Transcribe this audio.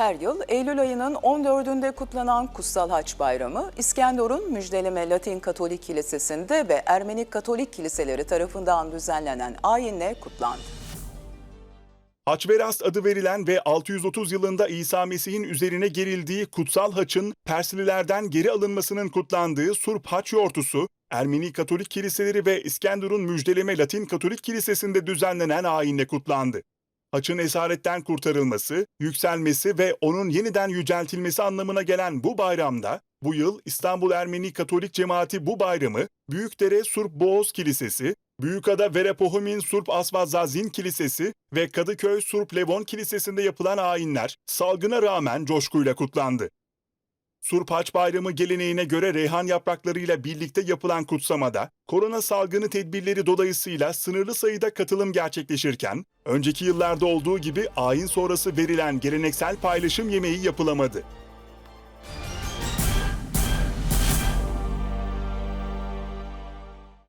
Her yıl Eylül ayının 14'ünde kutlanan Kutsal Haç Bayramı, İskenderun Müjdeleme Latin Katolik Kilisesi'nde ve Ermeni Katolik Kiliseleri tarafından düzenlenen ayinle kutlandı. Haçverast adı verilen ve 630 yılında İsa Mesih'in üzerine gerildiği kutsal haçın Perslilerden geri alınmasının kutlandığı Surp Haç Yortusu, Ermeni Katolik Kiliseleri ve İskenderun Müjdeleme Latin Katolik Kilisesi'nde düzenlenen ayinle kutlandı. Haçın esaretten kurtarılması, yükselmesi ve onun yeniden yüceltilmesi anlamına gelen bu bayramda, bu yıl İstanbul Ermeni Katolik Cemaati bu bayramı Büyükdere Surp Boğaz Kilisesi, Büyükada Verepohumin Surp Asvazazin Kilisesi ve Kadıköy Surp Levon Kilisesi'nde yapılan ayinler salgına rağmen coşkuyla kutlandı. Surp Haç Bayramı geleneğine göre reyhan yapraklarıyla birlikte yapılan kutsamada korona salgını tedbirleri dolayısıyla sınırlı sayıda katılım gerçekleşirken, önceki yıllarda olduğu gibi ayin sonrası verilen geleneksel paylaşım yemeği yapılamadı.